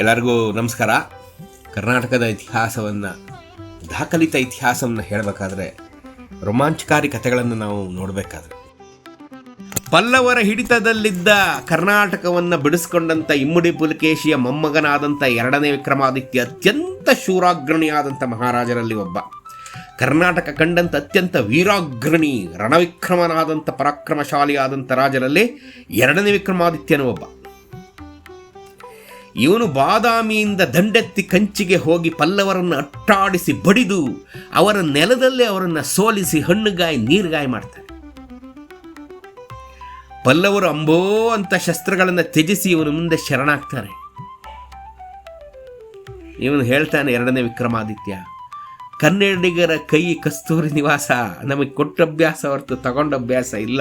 ಎಲ್ಲರಿಗೂ ನಮಸ್ಕಾರ. ಕರ್ನಾಟಕದ ಇತಿಹಾಸವನ್ನು, ದಾಖಲಿತ ಇತಿಹಾಸವನ್ನು ಹೇಳಬೇಕಾದ್ರೆ ರೋಮಾಂಚಕಾರಿ ಕಥೆಗಳನ್ನು ನಾವು ನೋಡಬೇಕಾದ್ರೆ. ಪಲ್ಲವರ ಹಿಡಿತದಲ್ಲಿದ್ದ ಕರ್ನಾಟಕವನ್ನು ಬಿಡಿಸ್ಕೊಂಡಂಥ ಇಮ್ಮಡಿ ಪುಲಕೇಶಿಯ ಮೊಮ್ಮಗನಾದಂಥ ಎರಡನೇ ವಿಕ್ರಮಾದಿತ್ಯ ಅತ್ಯಂತ ಶೂರಾಗ್ರಣಿಯಾದಂಥ ಮಹಾರಾಜರಲ್ಲಿ ಒಬ್ಬ. ಕರ್ನಾಟಕ ಕಂಡಂಥ ಅತ್ಯಂತ ವೀರಾಗ್ರಣಿ ರಣವಿಕ್ರಮನಾದಂಥ ಪರಾಕ್ರಮಶಾಲಿಯಾದಂಥ ರಾಜರಲ್ಲಿ ಎರಡನೇ ವಿಕ್ರಮಾದಿತ್ಯನೂ ಒಬ್ಬ. ಇವನು ಬಾದಾಮಿಯಿಂದ ದಂಡೆತ್ತಿ ಕಂಚಿಗೆ ಹೋಗಿ ಪಲ್ಲವರನ್ನು ಅಟ್ಟಾಡಿಸಿ ಬಡಿದು ಅವರ ನೆಲದಲ್ಲೇ ಅವರನ್ನು ಸೋಲಿಸಿ ಹಣ್ಣುಗಾಯಿ ನೀರುಗಾಯಿ ಮಾಡ್ತಾನೆ. ಪಲ್ಲವರು ಅಂಬೋ ಅಂತ ಶಸ್ತ್ರಗಳನ್ನು ತ್ಯಜಿಸಿ ಇವನು ಮುಂದೆ ಶರಣಾಗ್ತಾರೆ. ಇವನು ಹೇಳ್ತಾನೆ ಎರಡನೇ ವಿಕ್ರಮಾದಿತ್ಯ, ಕನ್ನಡಿಗರ ಕೈ ಕಸ್ತೂರಿ ನಿವಾಸ, ನಮಗೆ ಕೊಟ್ಟ ಅಭ್ಯಾಸ ಹೊರತು ತಗೊಂಡ ಅಭ್ಯಾಸ ಇಲ್ಲ.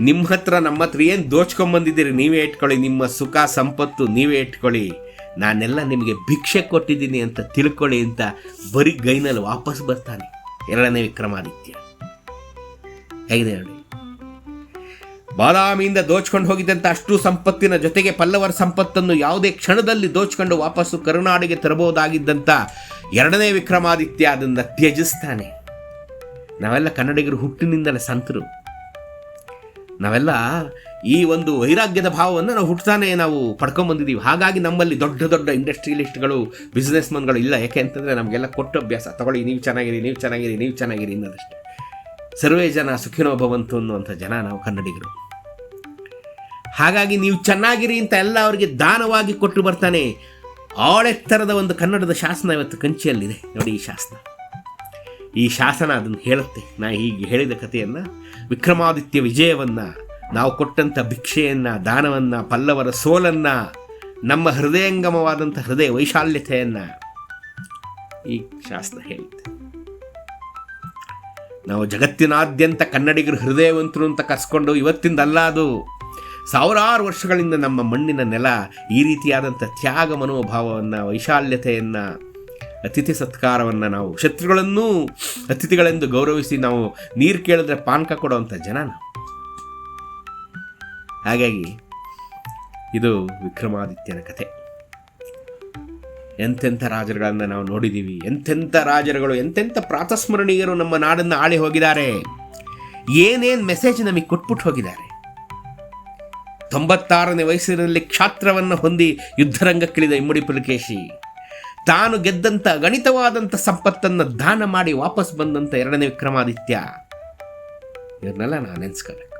ನಿಮ್ಮ ಹತ್ರ ನಮ್ಮ ಹತ್ರ ಏನು ದೋಚ್ಕೊಂಬಂದಿದ್ದೀರಿ? ನೀವೇ ಇಟ್ಕೊಳ್ಳಿ ನಿಮ್ಮ ಸುಖ, ಸಂಪತ್ತು ನೀವೇ ಇಟ್ಕೊಳ್ಳಿ. ನಾನೆಲ್ಲ ನಿಮಗೆ ಭಿಕ್ಷೆ ಕೊಟ್ಟಿದ್ದೀನಿ ಅಂತ ತಿಳ್ಕೊಳ್ಳಿ ಅಂತ ಬರೀ ಗೈನಲ್ಲಿ ವಾಪಸ್ ಬರ್ತಾನೆ. ಎರಡನೇ ವಿಕ್ರಮಾದಿತ್ಯ. ಹೇಗಿದೆ ನೋಡಿ ಬಾದಾಮಿಯಿಂದ ದೋಚ್ಕೊಂಡು ಹೋಗಿದ್ದಂಥ ಅಷ್ಟು ಸಂಪತ್ತಿನ ಜೊತೆಗೆ ಪಲ್ಲವರ ಸಂಪತ್ತನ್ನು ಯಾವುದೇ ಕ್ಷಣದಲ್ಲಿ ದೋಚ್ಕೊಂಡು ವಾಪಸ್ಸು ಕರುನಾಡಿಗೆ ತರಬಹುದಾಗಿದ್ದಂಥ ಎರಡನೇ ವಿಕ್ರಮಾದಿತ್ಯ ಅದನ್ನು ತ್ಯಜಿಸ್ತಾನೆ. ನಾವೆಲ್ಲ ಕನ್ನಡಿಗರು ಹುಟ್ಟಿನಿಂದಲೇ ಸಂತರು. ನಾವೆಲ್ಲ ಈ ಒಂದು ವೈರಾಗ್ಯದ ಭಾವವನ್ನು ನಾವು ಹುಟ್ಟತಾನೆ ನಾವು ಪಡ್ಕೊಂಬಂದಿದ್ದೀವಿ ಹಾಗಾಗಿ ನಮ್ಮಲ್ಲಿ ದೊಡ್ಡ ದೊಡ್ಡ ಇಂಡಸ್ಟ್ರಿಯಲಿಸ್ಟ್ಗಳು, ಬಿಸ್ನೆಸ್ಮನ್ಗಳು ಇಲ್ಲ. ಯಾಕೆ ಅಂತಂದರೆ ನಮಗೆಲ್ಲ ಕೊಟ್ಟ ಅಭ್ಯಾಸ. ತಗೊಳ್ಳಿ, ನೀವು ಚೆನ್ನಾಗಿರಿ ನೀವು ಚೆನ್ನಾಗಿರಿ ನೀವು ಚೆನ್ನಾಗಿರಿ ಅನ್ನೋದಷ್ಟೇ. ಸರ್ವೇ ಜನ ಸುಖಿನೋ ಭವಂತು ಅನ್ನುವಂಥ ಜನ ನಾವು ಕನ್ನಡಿಗರು. ಹಾಗಾಗಿ ನೀವು ಚೆನ್ನಾಗಿರಿ ಅಂತ ಎಲ್ಲ ಅವರಿಗೆ ದಾನವಾಗಿ ಕೊಟ್ಟು ಬರ್ತಾನೆ. ಆಳೆತ್ತರದ ಒಂದು ಕನ್ನಡದ ಶಾಸನ ಇವತ್ತು ಕಂಚಿಯಲ್ಲಿದೆ. ನೋಡಿ ಈ ಶಾಸನ. ಈ ಶಾಸನ ಅದನ್ನು ಹೇಳುತ್ತೆ. ನಾ ಹೀಗೆ ಹೇಳಿದ ಕಥೆಯನ್ನು ವಿಕ್ರಮಾದಿತ್ಯ ವಿಜಯವನ್ನು, ನಾವು ಕೊಟ್ಟಂಥ ಭಿಕ್ಷೆಯನ್ನು, ದಾನವನ್ನು, ಪಲ್ಲವರ ಸೋಲನ್ನು, ನಮ್ಮ ಹೃದಯಂಗಮವಾದಂಥ ಹೃದಯ ವೈಶಾಲ್ಯತೆಯನ್ನು ಈ ಶಾಸನ ಹೇಳುತ್ತೆ. ನಾವು ಜಗತ್ತಿನಾದ್ಯಂತ ಕನ್ನಡಿಗರು ಹೃದಯವಂತರು ಅಂತ ಕರ್ಸ್ಕೊಂಡು ಇವತ್ತಿಂದಲ್ಲ ಅದು, ಸಾವಿರಾರು ವರ್ಷಗಳಿಂದ ನಮ್ಮ ಮಣ್ಣಿನ ನೆಲ ಈ ರೀತಿಯಾದಂಥ ತ್ಯಾಗ ಮನೋಭಾವವನ್ನು, ವೈಶಾಲ್ಯತೆಯನ್ನು ಅತಿಥಿ ಸತ್ಕಾರವನ್ನು ನಾವು, ಶತ್ರುಗಳನ್ನೂ ಅತಿಥಿಗಳೆಂದು ಗೌರವಿಸಿ ನಾವು ನೀರು ಕೇಳಿದ್ರೆ ಪಾನಕ ಕೊಡುವಂಥ ಜನ ಹಾಗಾಗಿ ಇದು ವಿಕ್ರಮಾದಿತ್ಯನ ಕಥೆ. ಎಂತೆಂಥ ರಾಜರುಗಳನ್ನು ನಾವು ನೋಡಿದ್ದೀವಿ ಎಂತೆಂಥ ರಾಜರುಗಳು, ಎಂತೆಂಥ ಪ್ರಾತಸ್ಮರಣೀಯರು ನಮ್ಮ ನಾಡನ್ನು ಆಳಿ ಹೋಗಿದ್ದಾರೆ. ಏನೇನು ಮೆಸೇಜ್ ನಮಗೆ ಕೊಟ್ಬಿಟ್ಟು ಹೋಗಿದ್ದಾರೆ. ತೊಂಬತ್ತಾರನೇ ವಯಸ್ಸಿನಲ್ಲಿ ಕ್ಷಾತ್ರವನ್ನು ಹೊಂದಿ ಯುದ್ಧರಂಗಕ್ಕಿಳಿದ ಇಮ್ಮಡಿ ಪುಲಕೇಶಿ. ತಾನು ಗೆದ್ದಂಥ ಗಣಿತವಾದಂಥ ಸಂಪತ್ತನ್ನು ದಾನ ಮಾಡಿ ವಾಪಸ್ ಬಂದಂಥ ಎರಡನೇ ವಿಕ್ರಮಾದಿತ್ಯ. ಇದನ್ನೆಲ್ಲ ನಾನು ನೆನೆಸ್ಕೋಬೇಕು